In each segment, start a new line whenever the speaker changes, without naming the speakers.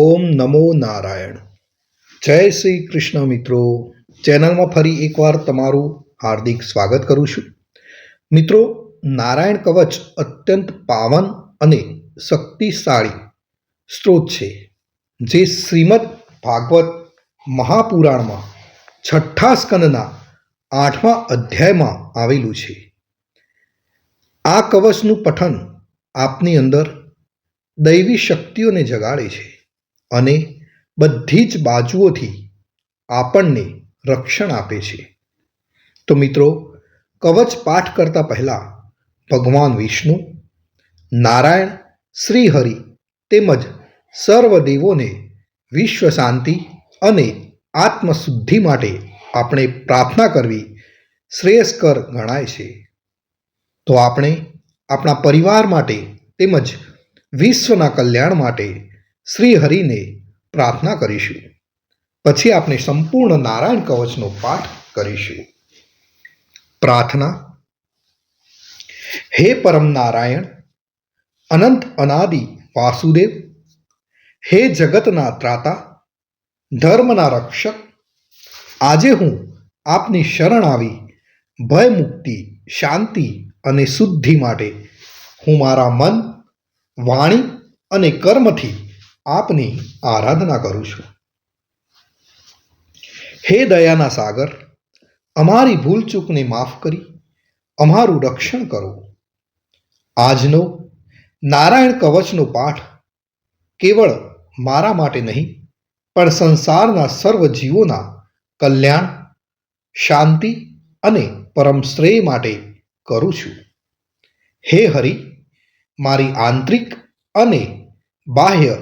ઓમ નમો નારાયણ. જય શ્રી કૃષ્ણ મિત્રો. ચેનલમાં ફરી એકવાર તમારું હાર્દિક સ્વાગત કરું છું. મિત્રો, નારાયણ કવચ અત્યંત પાવન અને શક્તિશાળી સ્ત્રોત છે, જે શ્રીમદ ભાગવત મહાપુરાણમાં છઠ્ઠા સ્કંદના આઠમા અધ્યાયમાં આવેલું છે. આ કવચનું પઠન આપની અંદર દૈવી શક્તિઓને જગાડે છે. અને બધી જ બાજુઓથી આપણને રક્ષણ આપે છે. તો મિત્રો, કવચ પાઠ કરતા પહેલાં ભગવાન વિષ્ણુ, નારાયણ, શ્રીહરિ તેમજ સર્વ દેવોને વિશ્વ શાંતિ અને આત્મશુદ્ધિ માટે આપણે પ્રાર્થના કરવી શ્રેયસ્કર ગણાય છે. તો આપણે આપણા પરિવાર માટે તેમજ વિશ્વના કલ્યાણ માટે શ્રી હરિને પ્રાર્થના કરીશું. પછી આપણે સંપૂર્ણ નારાયણ કવચનો પાઠ કરીશું. પ્રાર્થના, હે પરમ નારાયણ અનંત અનાદિ વાસુદેવ, હે જગતના ત્રાતા, ધર્મના રક્ષક, આજે હું આપની શરણ આવી ભય મુક્તિ, શાંતિ અને શુદ્ધિ માટે હું મારા મન, વાણી અને કર્મથી આપની આરાધના કરું છું. હે દયાના સાગર, અમારી ભૂલચૂકને માફ કરી, અમારું રક્ષણ કરો. આજનો નારાયણ કવચનો પાઠ કેવળ મારા માટે નહીં, પણ સંસારના સર્વ જીવોના કલ્યાણ, શાંતિ અને પરમ શ્રેય માટે કરું છું. હે હરિ, મારી આંતરિક અને બાહ્ય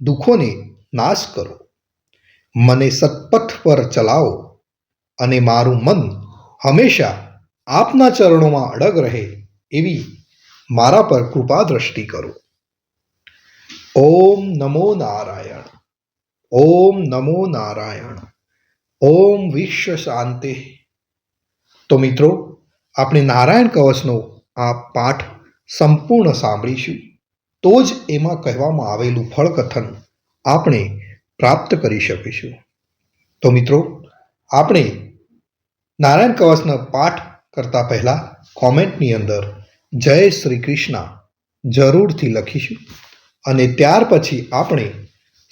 દુઃખોને નાશ કરો. મને સત્પથ પર ચલાવો અને મારું મન હંમેશા આપના ચરણોમાં અડગ રહે એવી મારા પર કૃપા દ્રષ્ટિ કરો. ઓમ નમો નારાયણ. ઓમ નમો નારાયણ. ઓમ વિશ્વ શાંતિ. તો મિત્રો, આપણે નારાયણ કવચનો આ પાઠ સંપૂર્ણ સાંભળીશું. તો જ એમાં કહેવામાં આવેલું ફળકથન આપણે પ્રાપ્ત કરી શકીશું. તો મિત્રો, આપણે નારાયણ કવચનો પાઠ કરતા પહેલાં કોમેન્ટની અંદર જય શ્રી કૃષ્ણ જરૂરથી લખીશું અને ત્યાર પછી આપણે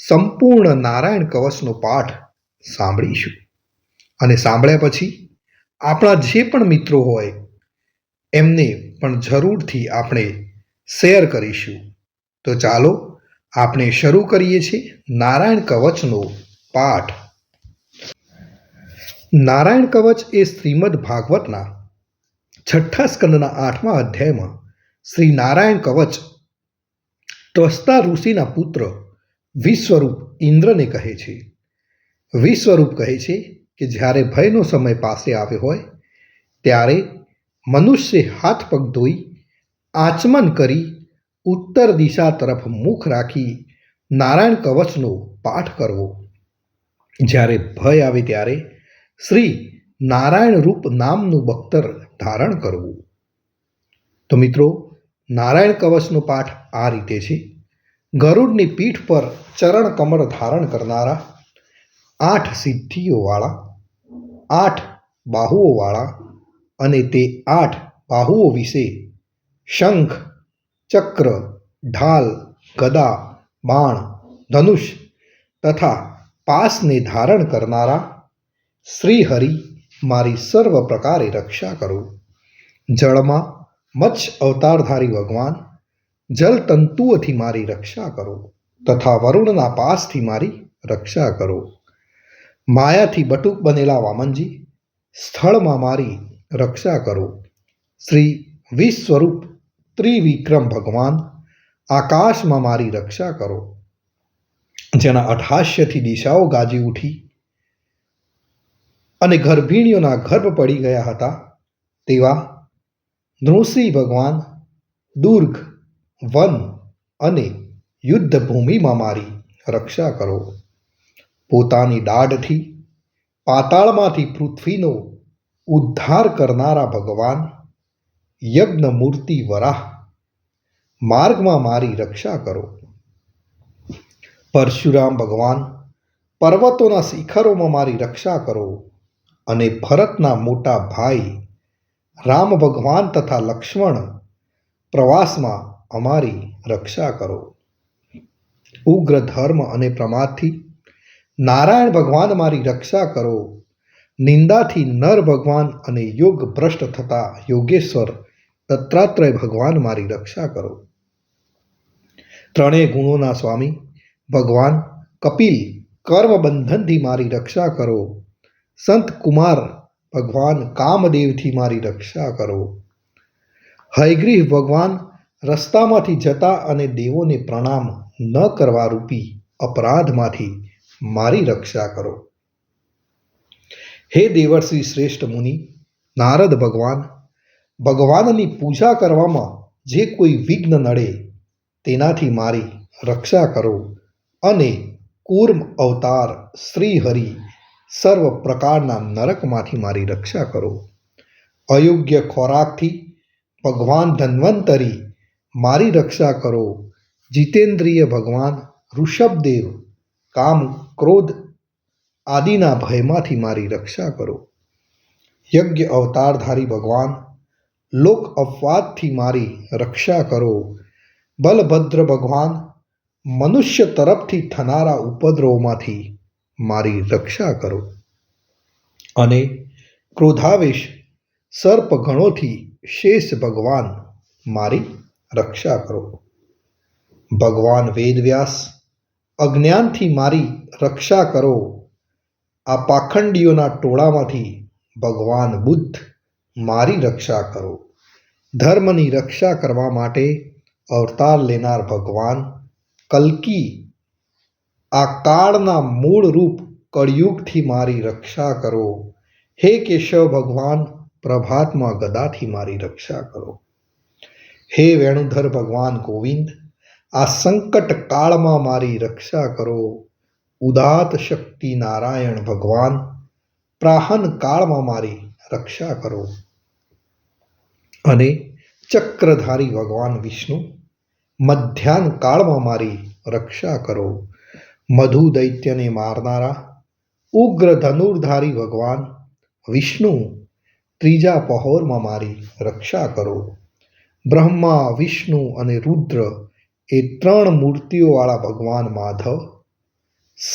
સંપૂર્ણ નારાયણ કવચનો પાઠ સાંભળીશું. અને સાંભળ્યા પછી આપણા જે પણ મિત્રો હોય એમને પણ જરૂરથી આપણે શેર કરીશું. તો ચાલો આપણે શરૂ કરીએ છીએ નારાયણ કવચનો પાઠ. નારાયણ કવચ એ શ્રીમદ ભાગવતના છઠ્ઠા સ્કંદના આઠમા અધ્યાયમાં શ્રી નારાયણ કવચ ત્વસ્તા ઋષિના પુત્ર વિશ્વરૂપ ઇન્દ્રને કહે છે. વિશ્વરૂપ કહે છે કે જ્યારે ભયનો સમય પાસે આવ્યો હોય, ત્યારે મનુષ્ય હાથ પગ ધોઈ આચમન કરી ઉત્તર દિશા તરફ મુખ રાખી નારાયણ કવચનો પાઠ કરવો. જ્યારે ભય આવે ત્યારે શ્રી નારાયણ રૂપ નામનું બખ્તર ધારણ કરવું. તો મિત્રો, નારાયણ કવચનો પાઠ આ રીતે છે. ગરુડની પીઠ પર ચરણ કમળ ધારણ કરનારા આઠ સિદ્ધિઓવાળા, આઠ બાહુઓવાળા અને તે આઠ બાહુઓ વિશે શંખ ચક્ર, ઢાલ, ગદા, બાણ, ધનુષ તથા પાસને ધારણ કરનારા શ્રીહરિ મારી સર્વ પ્રકારે રક્ષા કરો. જળમાં મત્સ્ય અવતારધારી ભગવાન જલતંતુઓથી મારી રક્ષા કરો તથા વરુણના પાસથી મારી રક્ષા કરો. માયાથી બટુક બનેલા વામનજી સ્થળમાં મારી રક્ષા કરો. શ્રી વિસ્વરૂપ ત્રિવિક્રમ ભગવાન, આકાશમાં મારી રક્ષા કરો. જેના અઠાશ્યથી દિશાઓ ગાજી ઉઠી અને ગર્ભિણીઓના ગર્ભ પડી ગયા હતા તેવા નૃસિંહ ભગવાન, દુર્ગ, વન અને યુદ્ધ ભૂમિમાં મારી રક્ષા કરો. પોતાની દાઢથી પાતાળમાંથી પૃથ્વીનો ઉદ્ધાર કરનારા ભગવાન યજ્ઞ મૂર્તિ વરાહ. માર્ગમાં મારી રક્ષા કરો. પરશુરામ ભગવાન, પર્વતોના શિખરોમાં મારી રક્ષા કરો અને ભરતના મોટા ભાઈ, રામ ભગવાન તથા લક્ષ્મણ પ્રવાસમાં અમારી રક્ષા કરો. ઉગ્ર ધર્મ અને પ્રમાદથી નારાયણ ભગવાન મારી રક્ષા કરો. નિંદાથી નર ભગવાન અને યોગ ભ્રષ્ટ થતા યોગેશ્વર દત્તાત્રેય ભગવાન મારી રક્ષા કરો. ત્રણેય ગુણોના સ્વામી, ભગવાન કપિલ કર્મ બંધનથી મારી રક્ષા કરો. સંત કુમાર ભગવાન કામદેવથી મારી રક્ષા કરો. હયગ્રીહ ભગવાન રસ્તામાંથી જતા અને દેવોને પ્રણામ ન કરવા રૂપી અપરાધમાંથી મારી રક્ષા કરો. હે દેવર્ષિ શ્રેષ્ઠ મુનિ, નારદ ભગવાન ભગવાનની પૂજા કરવામાં જે કોઈ વિઘ્ન નડે, તેનાથી મારી રક્ષા કરો અને કૂર્મ અવતાર શ્રી હરિ સર્વ પ્રકારના નરકમાંથી મારી રક્ષા કરો. અયોગ્ય ખોરાકથી ભગવાન ધન્વંતરી મારી રક્ષા કરો. જીતેન્દ્રિય ભગવાન ઋષભદેવ કામ, ક્રોધ આદિના ભયમાંથી મારી રક્ષા કરો. યજ્ઞ અવતારધારી ભગવાન લોક અપવાદથી મારી રક્ષા કરો. બલભદ્ર ભગવાન, મનુષ્ય તરફથી થનારા ઉપદ્રવમાંથી મારી રક્ષા કરો. અને ક્રોધાવેશ, સર્પ ગણોથી શેષ ભગવાન મારી રક્ષા કરો. ભગવાન વેદવ્યાસ, અજ્ઞાનથી મારી રક્ષા કરો. આ પાખંડીઓના ટોળામાંથી ભગવાન બુદ્ધ મારી રક્ષા કરો. ધર્મની રક્ષા કરવા માટે અવતાર લેનાર ભગવાન કલ્કી આ કાળના મૂળ રૂપ કળિયુગથી મારી રક્ષા કરો. હે કેશવ ભગવાન, પ્રભાતમાં ગદાથી મારી રક્ષા કરો. હે વેણુધર ભગવાન ગોવિંદ, આ સંકટ કાળમાં મારી રક્ષા કરો. ઉદાત શક્તિ નારાયણ ભગવાન, પ્રાહન કાળમાં મારી રક્ષા કરો. અને ચક્રધારી ભગવાન વિષ્ણુ, મધ્યાહન કાળમાં મારી રક્ષા કરો. મધુ દૈત્યને મારનારા ઉગ્ર ધનુર્ધારી ભગવાન વિષ્ણુ ત્રીજા પહોરમાં મારી રક્ષા કરો. બ્રહ્મા, વિષ્ણુ અને રુદ્ર એ ત્રણ મૂર્તિઓવાળા ભગવાન માધવ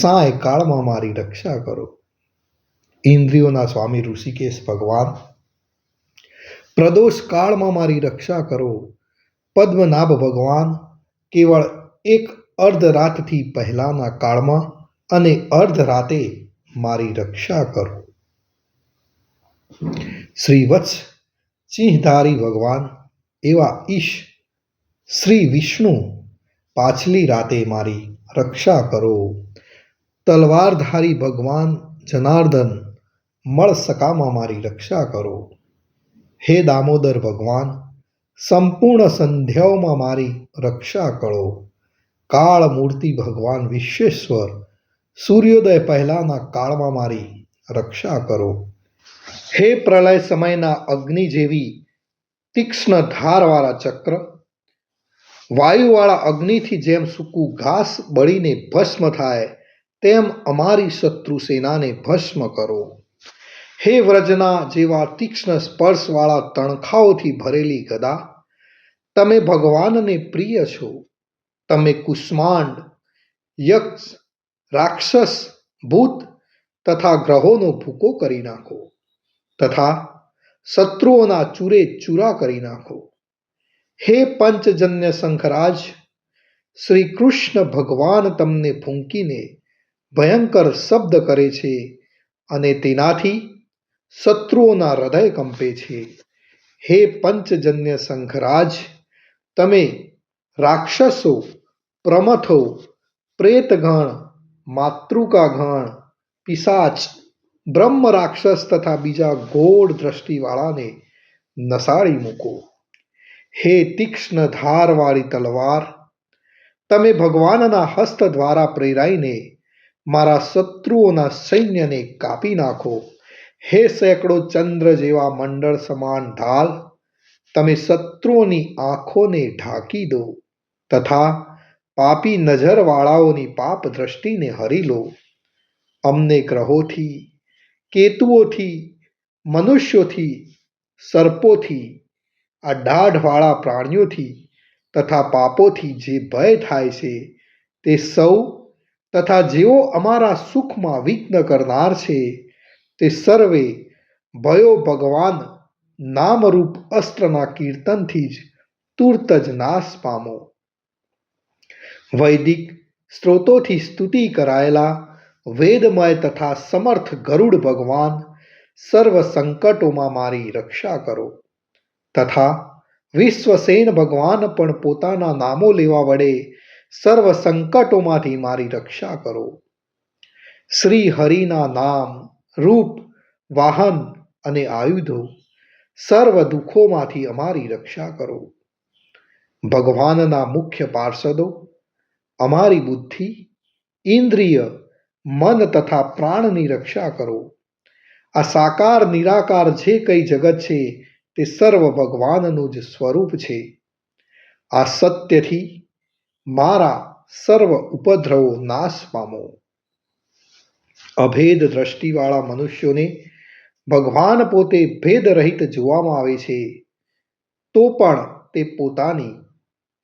સાંય કાળમાં મારી રક્ષા કરો. ઇન્દ્રિયોના સ્વામી ઋષિકેશ ભગવાન પ્રદોષ કાળમાં મારી રક્ષા કરો. પદ્મનાભ ભગવાન, કેવળ એક અર્ધરાતથી પહેલાંના કાળમાં અને અર્ધરાતે મારી રક્ષા કરો. શ્રી વત્સ સિંહધારી ભગવાન, એવા ઈશ, શ્રી વિષ્ણુ, પાછલી રાતે મારી રક્ષા કરો. તલવારધારી ભગવાન, જનાર્દન, મળ સકામાં મારી રક્ષા કરો. હે દામોદર ભગવાન, સંપૂર્ણ સંધ્યાઓમાં મારી રક્ષા કરો. કાળ મૂર્તિ ભગવાન વિશ્વેશ્વર, સૂર્યોદય પહેલાંના કાળમાં મારી રક્ષા કરો. હે પ્રલય સમયના અગ્નિ જેવી તીક્ષ્ણ ધારવાળા ચક્ર, વાયુવાળા અગ્નિથી જેમ સૂકું ઘાસ બળીને ભસ્મ થાય, તેમ અમારી શત્રુ સેનાને ભસ્મ કરો. હે વ્રજના જેવા તીક્ષ્ણ સ્પર્શવાળા તણખાઓથી ભરેલી ગદા, તમે ભગવાનને પ્રિય છો. તમે કુષ્માંડ, યક્ષ, રાક્ષસ, ભૂત તથા ગ્રહોનો ભૂકો કરી નાખો તથા શત્રુઓના ચૂરે ચૂરા કરી નાખો. હે પંચજન્ય શંખરાજ, શ્રી કૃષ્ણ ભગવાન તમને ફૂંકીને ભયંકર શબ્દ કરે છે અને તેનાથી શત્રુઓના હૃદય કંપે છે. હે પંચજન્ય શંખરાજ, તમે રાક્ષસો, પ્રમથો, પ્રેતગણ, માતૃકાગણ, પિશાચ, બ્રહ્મ રાક્ષસ તથા બીજા ગોળ દ્રષ્ટિવાળાને નસાળી મૂકો. હે તીક્ષ્ણ ધારવાળી તલવાર, તમે ભગવાનના હસ્ત દ્વારા પ્રેરાઈને મારા શત્રુઓના સૈન્યને કાપી નાખો. હે સેંકડો ચંદ્ર જેવા મંડળ સમાન ઢાલ, તમે શત્રુઓની આંખોને ઢાંકી દો તથા પાપી નજરવાળાઓની પાપ દ્રષ્ટિને હરી લો. અમને ગ્રહોથી, કેતુઓથી, મનુષ્યોથી, સર્પોથી, આ દાઢવાળા પ્રાણીઓથી તથા પાપોથી જે ભય થાય છે તે સૌ તથા જેઓ અમારા સુખમાં વિઘ્ન કરનાર છે તે સર્વે ભયો ભગવાન નામરૂપ અસ્ત્રના કીર્તનથી જ તુર્ત જ નાશ પામો. વૈદિક સ્ત્રોતોથી સ્તુતિ કરાયેલા વેદમય તથા સમર્થ ગરુડ ભગવાન સર્વ સંકટોમાં મારી રક્ષા કરો. તથા વિશ્વસેન ભગવાન પણ પોતાના નામો લેવા વડે સર્વ સંકટોમાંથી મારી રક્ષા કરો. શ્રી હરિના નામ રૂપ, વાહન અને આયુધો સર્વ દુઃખોમાંથી અમારી રક્ષા કરો. ભગવાનના મુખ્ય પાર્ષદો, અમારી બુદ્ધિ, ઇન્દ્રિય, મન તથા પ્રાણની રક્ષા કરો. આ સાકાર, નિરાકાર જે કંઈ જગત છે તે સર્વ ભગવાનનું જ સ્વરૂપ છે. આ સત્યથી મારા સર્વ ઉપદ્રવો નાશ પામો. અભેદ દ્રષ્ટિવાળા મનુષ્યોને ભગવાન પોતે ભેદ રહિત જોવામાં આવે છે, તો પણ તે પોતાની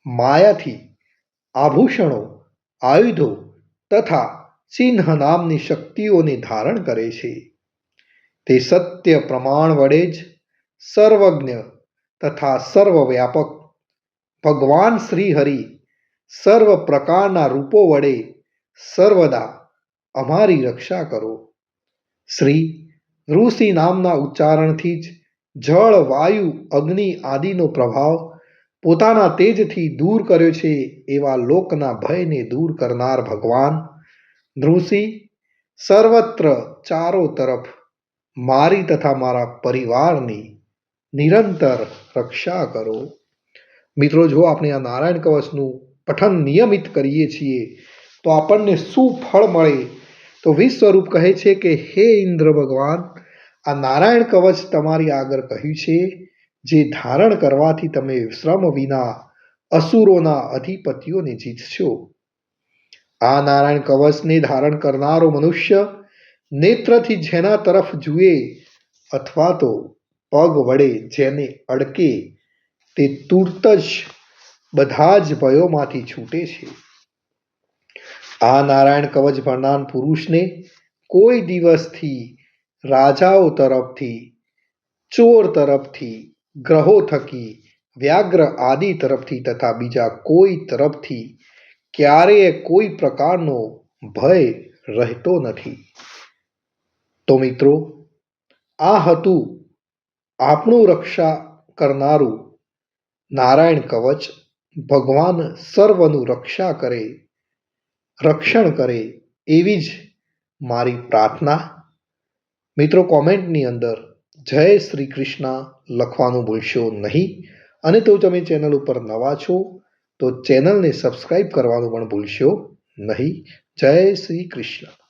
માયાથી આભૂષણો, આયુધો તથા ચિહ્ન નામની શક્તિઓને ધારણ કરે છે. તે સત્ય પ્રમાણ વડે જ સર્વજ્ઞ તથા સર્વવ્યાપક ભગવાન શ્રી હરિ સર્વ પ્રકારના રૂપો વડે સર્વદા અમારી રક્ષા કરો. શ્રી ઋષિ નામના ઉચ્ચારણથી જ જળ, વાયુ, અગ્નિ આદિનો પ્રભાવ પોતાના તેજથી દૂર કર્યો છે એવા લોકના ભયને દૂર કરનાર ભગવાન ઋષિ સર્વત્ર ચારો તરફ મારી તથા મારા પરિવારની નિરંતર રક્ષા કરો. મિત્રો, જો આપણે આ નારાયણ કવચનું પઠન નિયમિત કરીએ છીએ, તો આપણને શું ફળ મળે તો વિશ્વરૂપ કહે છે કે, હે ઇન્દ્ર ભગવાન, આ નારાયણ કવચ તમારી આગળ કહ્યું છે, જે ધારણ કરવાથી તમે શ્રમ વિના અસુરોના અધિપતિઓને જીતશો. આ નારાયણ કવચને ધારણ કરનારો મનુષ્ય નેત્રથી જેના તરફ જુએ અથવા તો પગ વડે જેને અડકે, તે તૂર્ત જ બધા જ ભયોમાંથી છૂટે છે. આ નારાયણ કવચ ભરનાર પુરુષને કોઈ દિવસથી રાજાઓ તરફથી, ચોર તરફથી, ગ્રહો થકી વ્યાગ્ર આદિ તરફથી તથા બીજા કોઈ તરફથી ક્યારેય કોઈ પ્રકારનો ભય રહેતો નથી. તો મિત્રો, આ હતું આપણું રક્ષા કરનારું નારાયણ કવચ ભગવાન સર્વનું રક્ષા કરે રક્ષણ કરે એવી જ મારી પ્રાર્થના. મિત્રો, કોમેન્ટની અંદર જય શ્રી કૃષ્ણ લખવાનું ભૂલશો નહીં. અને તો તમે ચેનલ ઉપર નવા છો, તો ચેનલને સબસ્ક્રાઈબ કરવાનું પણ ભૂલશો નહીં. જય શ્રી કૃષ્ણ.